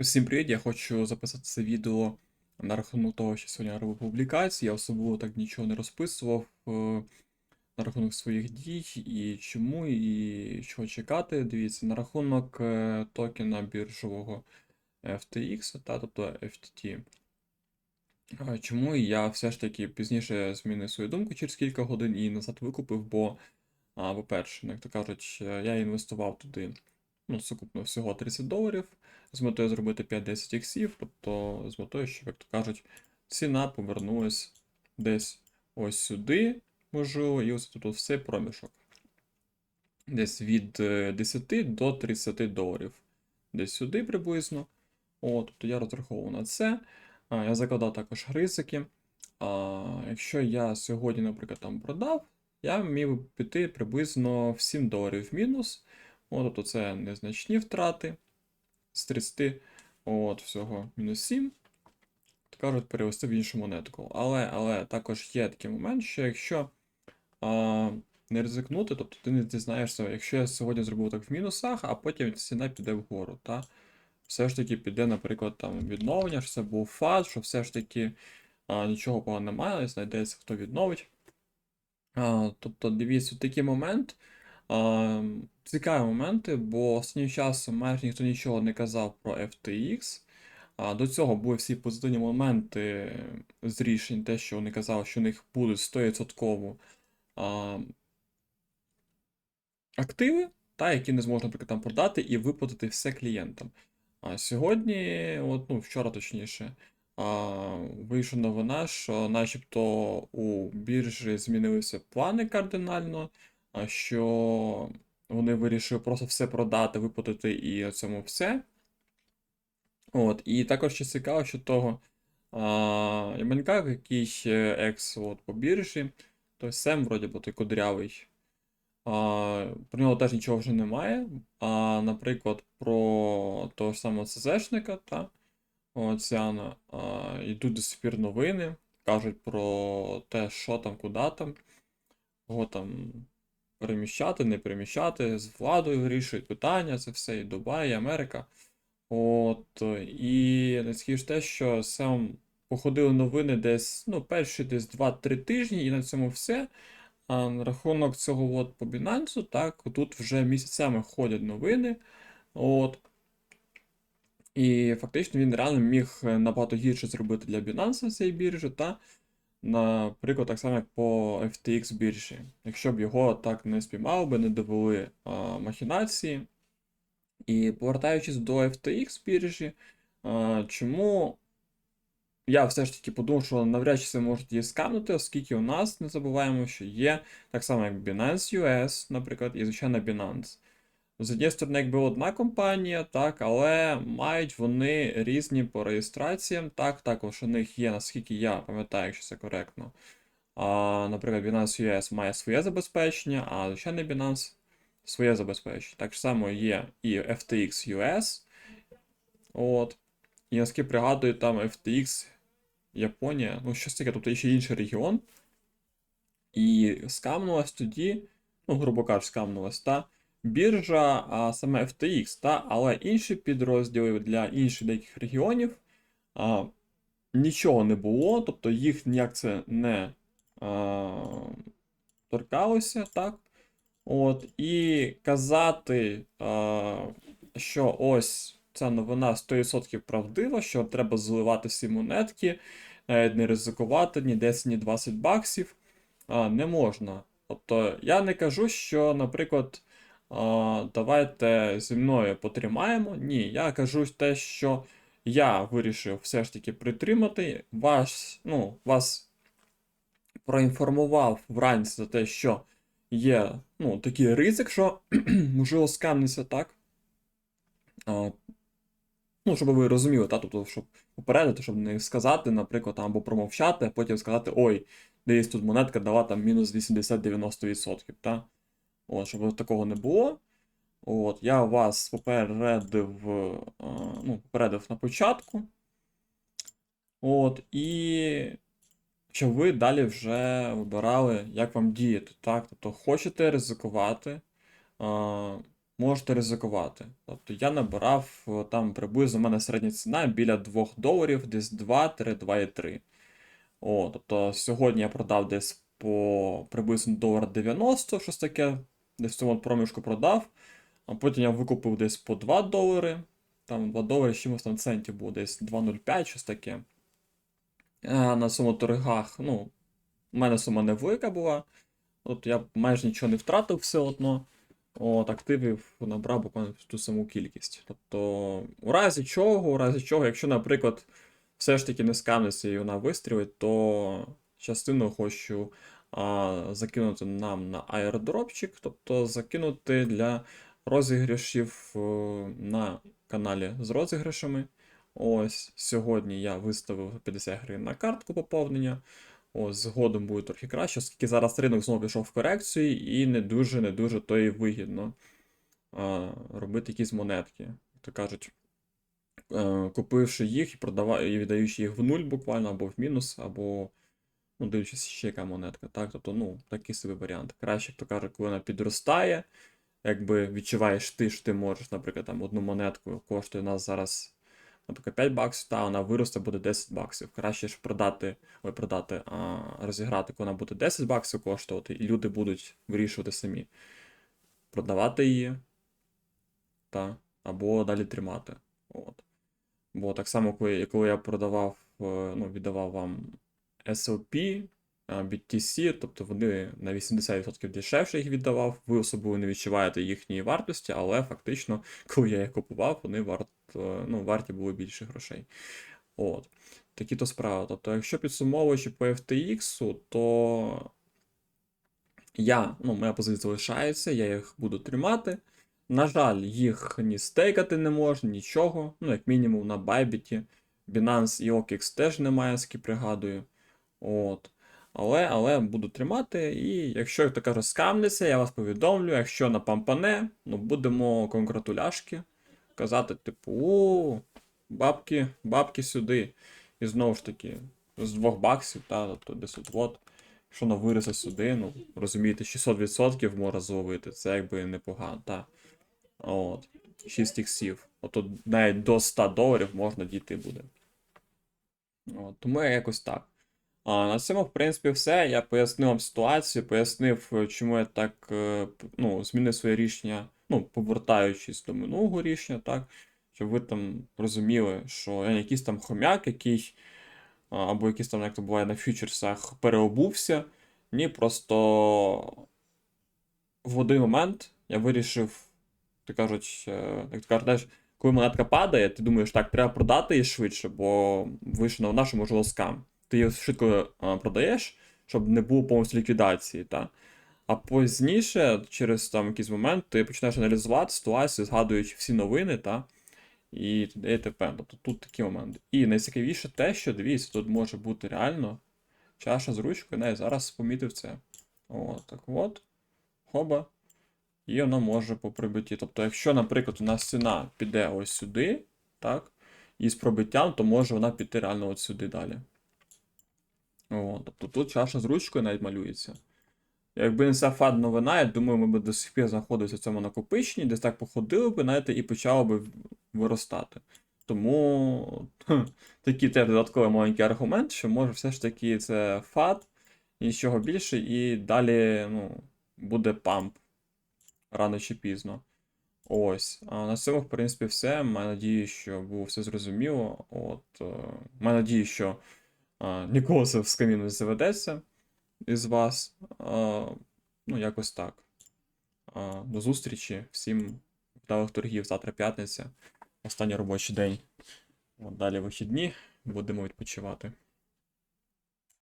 Всім привіт! Я хочу записати це відео на рахунок того, що сьогодні я робив публікації. Я особливо так нічого не розписував е, на рахунок своїх дій і чому, і чого чекати. Дивіться, на рахунок е, токена біржового FTX, та, тобто FTT. Е, Чому я все ж таки пізніше змінив свою думку через кілька годин і назад викупив, бо, по-перше, як то кажуть, е, я інвестував туди ну, сукупно всього 30 доларів з метою зробити 5-10 іксів, тобто з метою, щоб, як то кажуть, ціна повернулась десь ось сюди, можливо, і ось тут все проміжок. Десь від е, 10 до 30 доларів. Десь сюди приблизно. О, тобто я розраховував на це. Я закладав також ризики. А, якщо я сьогодні, наприклад, там продав, я міг піти приблизно в 7 доларів мінус. О, тобто це незначні втрати з 30 от, всього мінус 7. То кажуть, перевести в іншу монетку. Але але також є такий момент, що якщо а, не ризикнути, тобто ти не дізнаєшся, якщо я сьогодні зробив так в мінусах, а потім ціна піде вгору. Та? Все ж таки піде, наприклад, там відновлення, що це був фаз, що все ж таки а, нічого поганого немає, знайдеться, хто відновить. А, тобто, дивіться, такий момент. Цікаві моменти, бо останнім часом майже ніхто нічого не казав про FTX. До цього були всі позитивні моменти з рішень, те, що вони казали, що у них будуть 100% активи, та, які не зможуть, наприклад, там продати і виплатити все клієнтам. А сьогодні, от, ну, вчора точніше, вийшла новина, що начебто у біржі змінилися плани кардинально, що вони вирішили просто все продати, виплатити і цьому все. От, і також ще цікаво, що того а, який екс от, по біржі, той Сем, вроді би, той кудрявий. А, про нього теж нічого вже немає. А, наприклад, про того ж самого ЦЗшника, та, Оціана, йдуть до сих пір новини, кажуть про те, що там, куди там, кого там переміщати, не переміщати, з владою вирішують питання, це все і Дубай, і Америка. От, і найцікавіше те, що сам походили новини десь, ну, перші десь 2-3 тижні, і на цьому все. А на рахунок цього от по Binance, так, тут вже місяцями ходять новини. От. І фактично він реально міг набагато гірше зробити для Binance цієї біржі, та, наприклад, так само, як по FTX біржі. Якщо б його так не спіймали би, не довели а, махінації. І повертаючись до FTX біржі, а, чому я все ж таки подумав, що навряд чи це можуть її скамнути, оскільки у нас не забуваємо, що є так само, як Binance US, наприклад, і звичайно Binance. З однієї сторони, якби одна компанія, так, але мають вони різні по реєстраціям. Так, також у них є, наскільки я пам'ятаю, якщо це коректно. А, Наприклад, Binance US має своє забезпечення, а звичайний Binance своє забезпечення. Так само є і FTX US. От. І наскільки пригадую, там FTX Японія, ну щось таке, тобто ще інший регіон. І скамнулась тоді, ну, грубо кажучи, скамнулась, та біржа, а саме FTX, та, але інші підрозділи для інших деяких регіонів а, нічого не було, тобто їх ніяк це не а, торкалося, так? От, І казати, а, що ось ця новина 100% правдива, що треба зливати всі монетки, не ризикувати ні 10, ні 20 баксів, а, не можна. Тобто я не кажу, що, наприклад, давайте зі мною потримаємо. Ні, я кажу те, що я вирішив все ж таки притримати. Вас, ну, вас проінформував вранці за те, що є ну, такий ризик, що можливо скамнеться так. Ну, щоб ви розуміли, та, тобто, щоб попередити, щоб не сказати, наприклад, там, або промовчати, а потім сказати, ой, десь тут монетка дала там мінус 80-90%. От, щоб такого не було. От, Я вас попередив, ну, попередив на початку. От, і щоб ви далі вже вибирали, як вам діяти. так? Тобто, хочете ризикувати, можете ризикувати. Тобто я набирав е, там приблизно у мене середня ціна біля 2 доларів, десь 2, 3, 2,3. О, тобто сьогодні я продав десь по приблизно долар 90, щось таке, десь в цьому проміжку продав. А потім я викупив десь по 2 долари. Там 2 долари з чимось там центів було, десь 2,05, щось таке. А на цьому торгах, ну, у мене сума невелика була. От я майже нічого не втратив все одно. От, активів набрав буквально ту саму кількість. Тобто, у разі чого, у разі чого, якщо, наприклад, все ж таки не скамнеться і вона вистрілить, то частину хочу закинути нам на аеродропчик, тобто закинути для розіграшів е, на каналі з розіграшами. Ось сьогодні я виставив 50 гривень на картку поповнення. Ось, згодом буде трохи краще, оскільки зараз ринок знову пішов в корекцію, і не дуже, не дуже то і вигідно а, робити якісь монетки. То кажуть, е, купивши їх і продава... і віддаючи їх в нуль буквально, або в мінус, або ну, дивлячись ще яка монетка. Так? Тобто, ну, такий собі варіант. Краще, як то кажуть, коли вона підростає, якби відчуваєш ти, що ти можеш, наприклад, там одну монетку коштує у нас зараз наприклад, 5 баксів, та вона виросте буде 10 баксів. Краще ж продати, ой, продати, а, розіграти, коли вона буде 10 баксів коштувати, і люди будуть вирішувати самі. Продавати її, та, або далі тримати. От. Бо так само, коли, коли я продавав, е, ну, віддавав вам SLP, BTC, тобто вони на 80% дешевше їх віддавав, ви особливо не відчуваєте їхньої вартості, але фактично, коли я їх купував, вони варт, е, ну, варті були більше грошей. От. Такі то справи. Тобто, якщо підсумовуючи по FTX, то я, ну, моя позиція залишається, я їх буду тримати. На жаль, їх ні стейкати не можна, нічого. Ну, як мінімум на Bybit. Binance і OKX теж немає, скільки пригадую. От. Але, але буду тримати, і якщо, як то скамнеться, я вас повідомлю, якщо на пампане, ну будемо конгратуляшки казати, типу, о, бабки, бабки сюди. І знову ж таки, з 2 баксів, та, тобто десь от, от якщо вона виросте сюди, ну, розумієте, 600% може зловити, це якби непогано, та. От, 6 іксів. От навіть до 100 доларів можна дійти буде. От, тому якось так. А на цьому, в принципі, все. Я пояснив вам ситуацію, пояснив, е, чому я так е, ну, змінив своє рішення, ну, повертаючись до минулого рішення, так, щоб ви там розуміли, що я якийсь там хомяк, який, або якийсь там, як то буває на фьючерсах, переобувся. Ні, просто в один момент я вирішив, так кажуть, е, як кажуть, знаєш, коли монетка падає, ти думаєш, так, треба продати її швидше, бо вийшла новина, що можливо скам ти її швидко а, продаєш, щоб не було повністю ліквідації. Та? А пізніше, через там якийсь момент, ти починаєш аналізувати ситуацію, згадуючи всі новини, та? і т.п. Тобто тут такі моменти. І найцікавіше те, що дивіться, тут може бути реально чаша з ручкою, не, зараз помітив це. О, так от. Хоба. І воно може по прибитті. Тобто, якщо, наприклад, у нас ціна піде ось сюди, так, і з пробиттям, то може вона піти реально от сюди далі. О, тобто тут чаша з ручкою навіть малюється. Якби не ця фад новина, я думаю, ми б до сих пір знаходилися в цьому накопиченні, десь так походили б, знаєте, і почало би виростати. Тому такий теж додатковий маленький аргумент, що може все ж таки це фад, нічого більше, і далі ну, буде памп рано чи пізно. Ось. А на цьому, в принципі, все. Маю надію, що було все зрозуміло. От, е, маю надію, що нікого це в скаміну не заведеться із вас. Ну, якось так. До зустрічі. Всім вдалих торгів. Завтра п'ятниця. Останній робочий день. Далі вихідні. Будемо відпочивати.